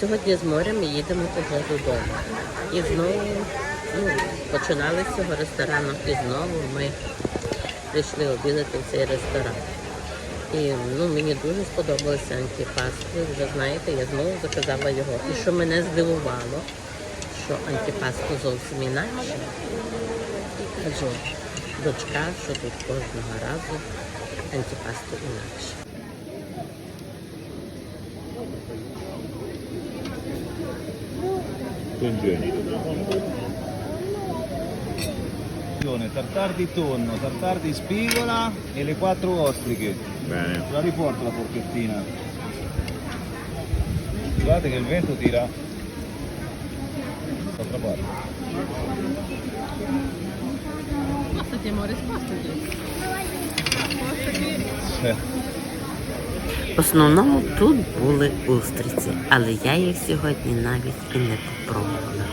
сьогодні з моря ми їдемо вже додому. І знову ну, починали з цього ресторану, і знову ми прийшли обідати в цей ресторан. І ну, мені дуже сподобалися антипасти. Вже знаєте, я знову заказала його. І що мене здивувало, що антипасту зовсім інакше. Кажу, дочка, що тут кожного разу антипасту інакше. congenito. Tartar di tonno, tartar di spigola e le quattro ostriche. Bene. La riporto la forchettina. Guardate che il vento tira dall'altra parte. Spostati amore, spostati. Spostati. В основному тут були устриці, але я їх сьогодні навіть і не попробувала.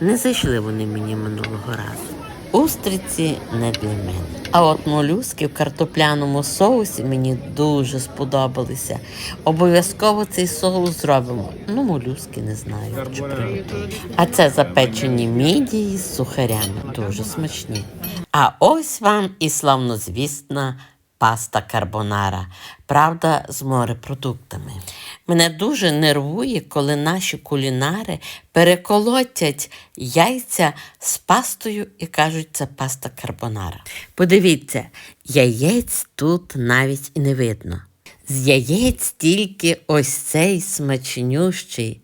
Не зайшли вони мені минулого разу. Устриці не для мене. А от молюски в картопляному соусі мені дуже сподобалися. Обов'язково цей соус зробимо. Ну, молюски не знаю, чи приготую. А це запечені мідії з сухарями. Дуже смачні. А ось вам і славнозвісна паста карбонара, правда, з морепродуктами. Мене дуже нервує, коли наші кулінари переколотять яйця з пастою і кажуть, це паста карбонара. Подивіться, яєць тут навіть і не видно. З яєць тільки ось цей смачнющий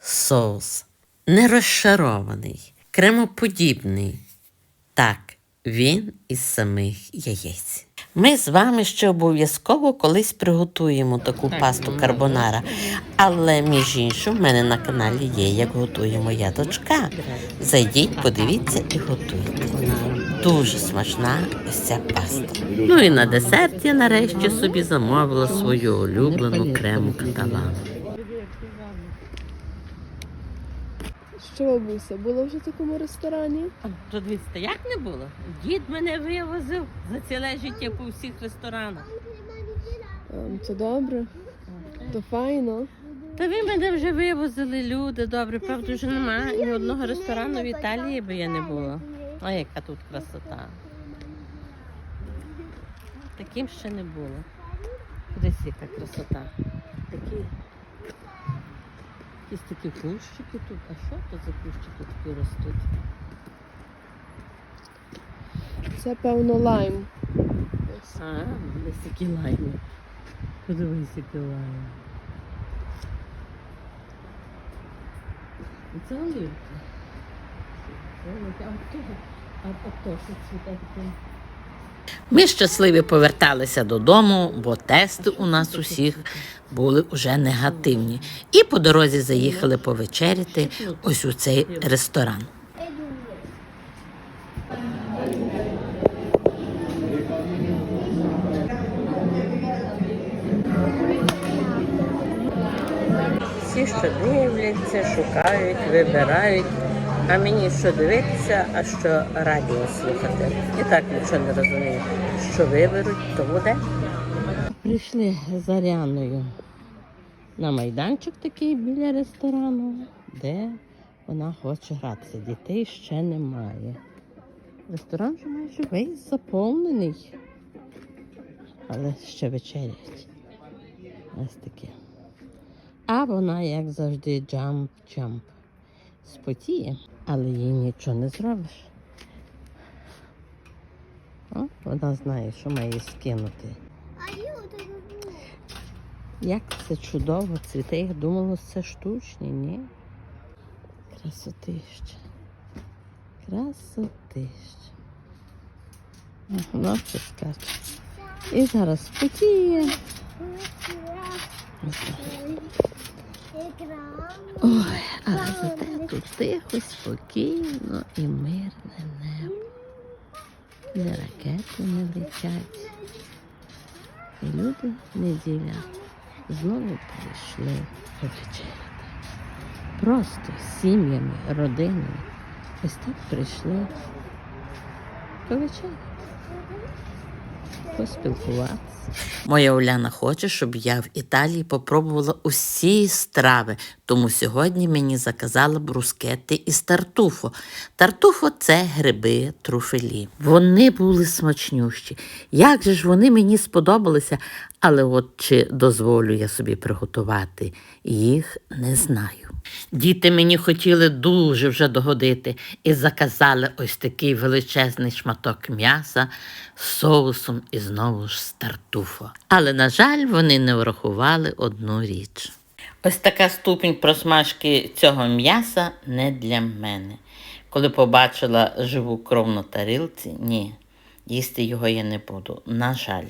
соус. Не розшарований, кремоподібний. Так, він із самих яєць. Ми з вами ще обов'язково колись приготуємо таку пасту карбонара. Але між іншим, в мене на каналі є, як готує моя дочка. Зайдіть, подивіться і готуйте. Дуже смачна ось ця паста. Ну і на десерт я нарешті собі замовила свою улюблену крему каталану. Що, бабуся, було вже в такому ресторані? Подивіться, як не було? Дід мене вивозив за ціле життя по всіх ресторанах. Це добре, то файно. Та ви мене вже вивозили люди, добре, правда, вже немає ні одного ресторану в Італії би я не була. А яка тут красота. Таким ще не було. Десь яка красота. Такі, якісь такі кущики тут. А що то за кущики такі ростуть? Це певно лайм. А, десь такі лайми. Подивись, які лайми. Це оливки. Оливки. А то, що цвіте таке. Ми щасливі поверталися додому, бо тести у нас усіх були уже негативні. І по дорозі заїхали повечеряти ось у цей ресторан. Всі, що дивляться, шукають, вибирають. А мені що дивитися, а що радіо слухати. І так нічого не розумію. Що виберуть, то буде. Прийшли з Аряною на майданчик такий біля ресторану, де вона хоче гратися. Дітей ще немає. Ресторан вже майже весь заповнений. Але ще вечерять. Ось таке. А вона, як завжди, джамп-джамп. Спотіє, але їй нічого не зробиш. О, вона знає, що має скинути. Як це чудово цвіте, я думала, це штучні, ні? Красотища. Красотища. Ну, це скаче. І зараз потіє. Ой, але зате тут тихо, спокійно і мирне небо. Де ракети не летять. І люди неділя знову прийшли повечеряти. Просто сім'ями, родинами. Ось так прийшли повечеряти. Поспілкуватися. Моя Уляна хоче, щоб я в Італії попробувала усі страви, тому сьогодні мені заказала брускети із тартуфо. Тартуфо це гриби труфелі. Вони були смачнющі. Як же ж вони мені сподобалися, але от чи дозволю я собі приготувати їх, не знаю. Діти мені хотіли дуже вже догодити і заказали ось такий величезний шматок м'яса з соусом і знову ж з тартуфо. Але, на жаль, вони не врахували одну річ. Ось така ступінь просмажки цього м'яса не для мене. Коли побачила живу кров на тарілці, ні, їсти його я не буду, на жаль.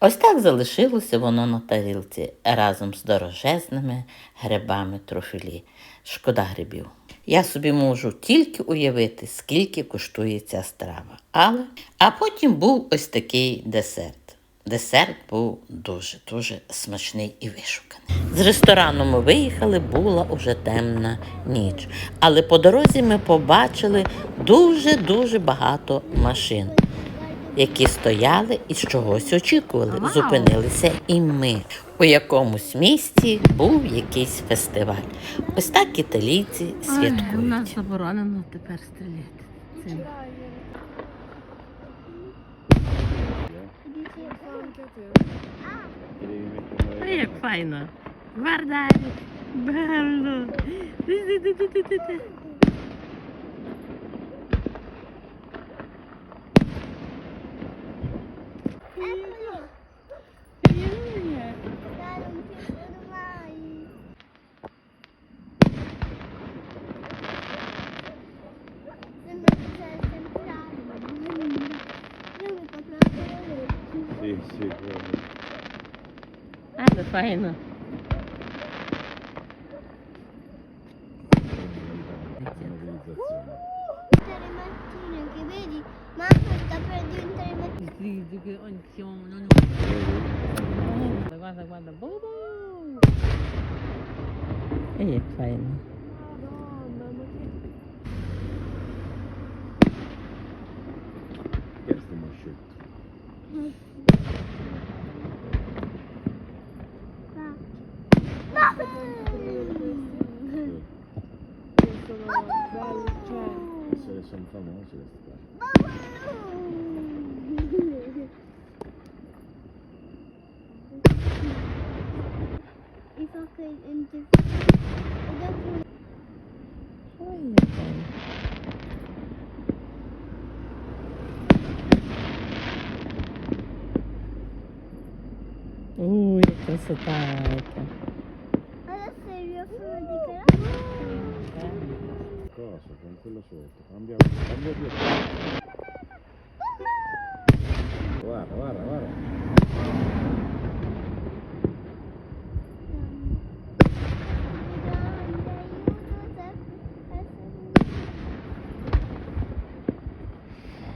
Ось так залишилося воно на тарілці разом з дорожезними грибами трофілі. Шкода грибів. Я собі можу тільки уявити, скільки коштує ця страва. Але а потім був ось такий десерт. Десерт був дуже-дуже смачний і вишуканий. З ресторану ми виїхали, була уже темна ніч. Але по дорозі ми побачили дуже-дуже багато машин які стояли і чогось очікували. Вау! Зупинилися і ми. У якомусь місті був якийсь фестиваль. Ось так італійці Ой, У нас заборонено тепер стріляти. Цим. Як файно. Гвардалі. Белло. sì, quello. Ah, da fajno. mattine che vedi mamma sta per diventare mattina sì, che ogni siamo non guarda guarda guarda bobo e è fajno açıyoruz. Ui, que sotaque. Olha, seria quello sotto. Cambia, cambia più. Guarda, guarda, guarda.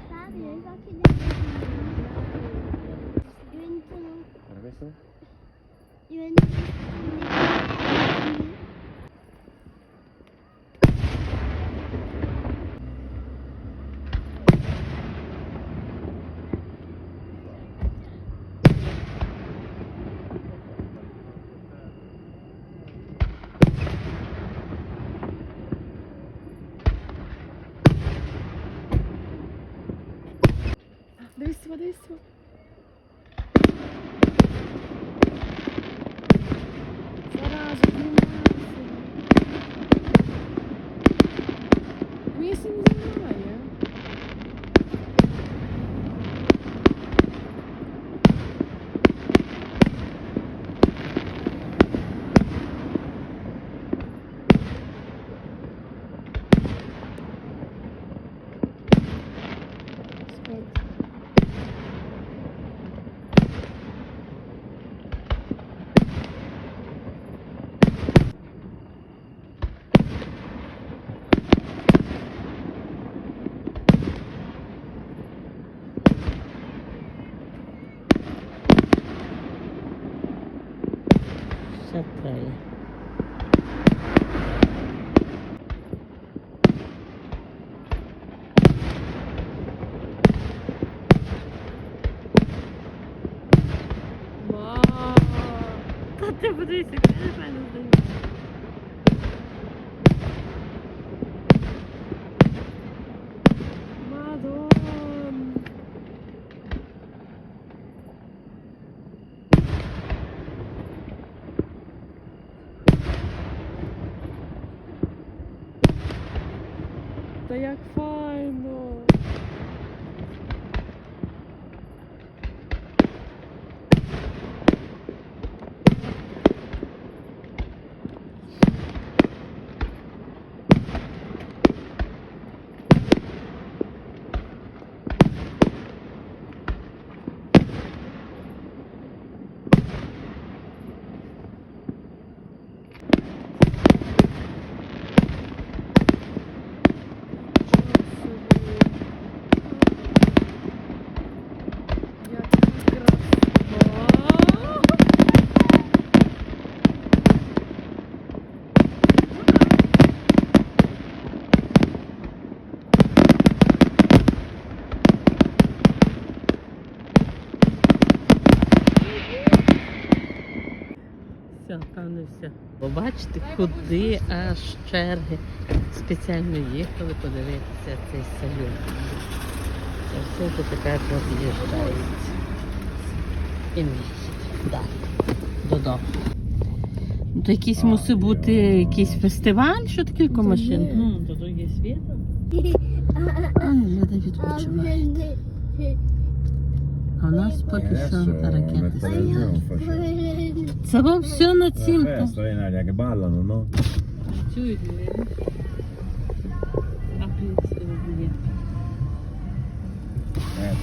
Fabio, i Дивись, дивись. Та ти мене здається. Все, певне. Побачите, куди аж черги. Спеціально їхали подивитися цей салют. Це все тут тепер роз'їжджають. І ми далі. Додому. Ну, То якийсь мусить бути якийсь фестиваль, що таке Та машин? Ну, то є світло. А, люди відпочивають. А в нас поки що ракети. Це вам все на цім. Festa in aria che? Чують. А плюс є. Eh,